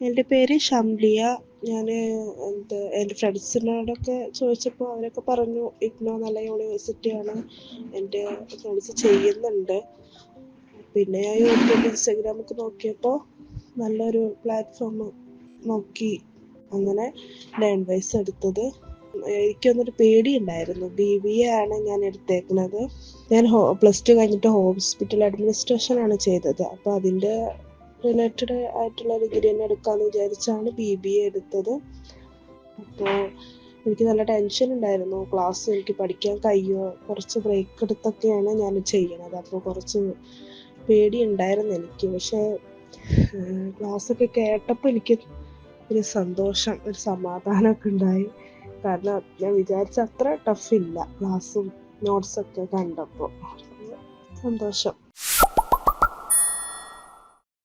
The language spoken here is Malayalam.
എന്റെ പേര് ഷംലിയ ഞാൻ എന്താ എന്റെ ഫ്രണ്ട്സിനോടൊക്കെ ചോദിച്ചപ്പോൾ അവരൊക്കെ പറഞ്ഞു ഇഗ്നോ നല്ല യൂണിവേഴ്സിറ്റിയാണ് എന്റെ ഫ്രണ്ട്സ് ചെയ്യുന്നുണ്ട്. പിന്നെ ഞാൻ യൂട്യൂബ് ഇൻസ്റ്റഗ്രാമൊക്കെ നോക്കിയപ്പോൾ നല്ലൊരു പ്ലാറ്റ്ഫോം നോക്കി അങ്ങനെ ലേൺ വൈസ് എടുത്തത്. എനിക്കൊന്നൊരു പേടിയുണ്ടായിരുന്നു. ബി ബി എ ആണ് ഞാൻ എടുത്തേക്കുന്നത്. ഞാൻ പ്ലസ് ടു കഴിഞ്ഞിട്ട് ഹോസ്പിറ്റൽ അഡ്മിനിസ്ട്രേഷൻ ആണ് ചെയ്തത്. അപ്പോൾ അതിന്റെ റിലേറ്റഡ് ആയിട്ടുള്ള ഡിഗ്രി തന്നെ എടുക്കാമെന്ന് വിചാരിച്ചാണ് ബി ബി എ എടുത്തത്. അപ്പോൾ എനിക്ക് നല്ല ടെൻഷൻ ഉണ്ടായിരുന്നു. ക്ലാസ് എനിക്ക് പഠിക്കാൻ കഴിയുമോ കുറച്ച് ബ്രേക്ക് എടുത്തൊക്കെയാണ് ഞാൻ ചെയ്യണത്. അപ്പോൾ കുറച്ച് പേടി ഉണ്ടായിരുന്നു എനിക്ക്. പക്ഷേ ക്ലാസ്സൊക്കെ കേട്ടപ്പോൾ എനിക്ക് ഒരു സന്തോഷം ഒരു സമാധാനമൊക്കെ ഉണ്ടായി. കാരണം ഞാൻ വിചാരിച്ച അത്ര ടഫ് ഇല്ല. ക്ലാസ്സും നോട്ട്സൊക്കെ കണ്ടപ്പോൾ സന്തോഷം.